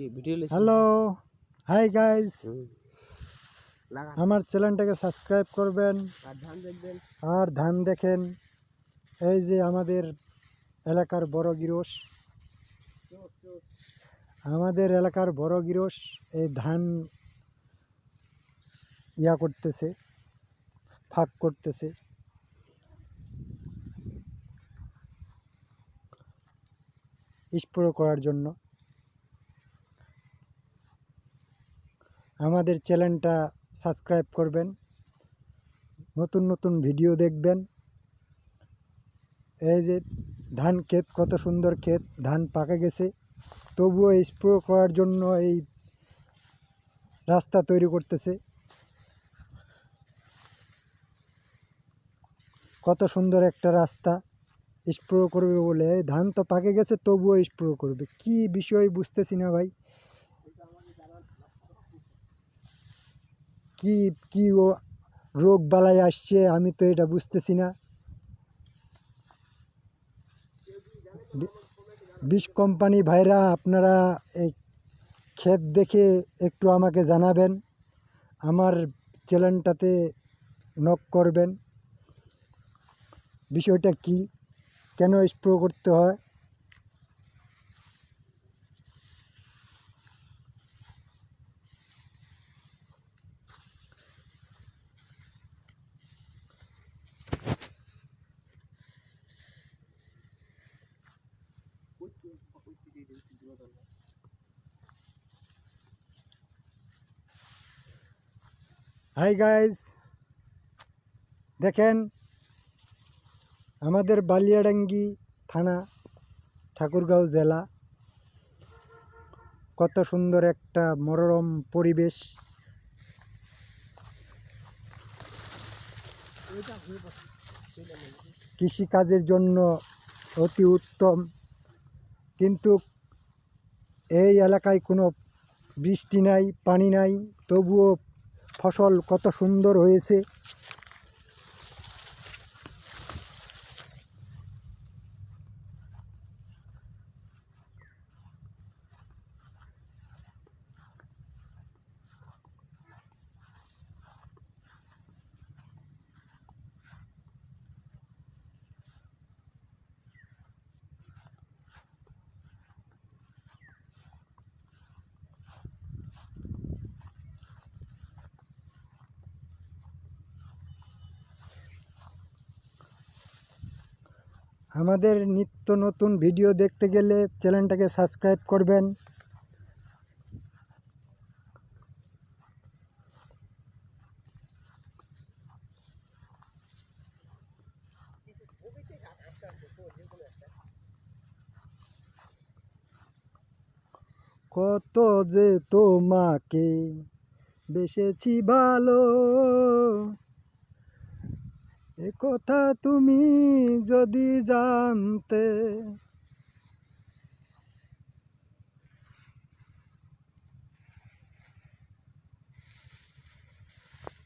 Hello hi guys আমার চ্যানেলটাকে subscribe করবেন আর ধান দেখেন। এই যে আমাদের এলাকার বড় গিরস। আমাদের এলাকার বড় গিরস এই ধান ইয়া করতেছে ফাঁক করতেছে। স্প্রে করার জন্য। আমাদের চ্যানেলটা সাবস্ক্রাইব করবেন। নতুন নতুন ভিডিও দেখবেন। এই যে ধান ক্ষেত, কত সুন্দর ক্ষেত, ধান পাকে গেছে। তবুও স্প্রো করার জন্য এই রাস্তা তৈরি করতেছে। কত সুন্দর একটা রাস্তা। স্প্রো করবে বলে ধান তো পাকে গেছে, তবুও স্প্রো করবে। কি বিষয় বুঝতেছি না ভাই। কি কি ও রোগ বালাই আসছে, আমি তো এটা বুঝতেছি না। বিষ কোম্পানি ভাইরা, আপনারা এই ক্ষেত দেখে একটু আমাকে জানাবেন। আমার চ্যানেলটাতে নক করবেন। বিষয়টা কি? কেন স্প্রে করতে হয়? হাই গাইস দেখেন, আমাদের বালিয়াডাঙ্গি থানা, ঠাকুরগাঁও জেলা। কত সুন্দর একটা মনোরম পরিবেশ। কৃষিকাজের জন্য অতি উত্তম। কিন্তু এই এলাকায় কোনো বৃষ্টি নাই পানি নাই তবুও ফসল কত সুন্দর হয়েছে। আমাদের নিত্য নতুন ভিডিও দেখতে গেলে চ্যানেলটাকে সাবস্ক্রাইব করবেন। কত যে তোমাকে বেসেছি ভালো এ কথা তুমি যদি জানতে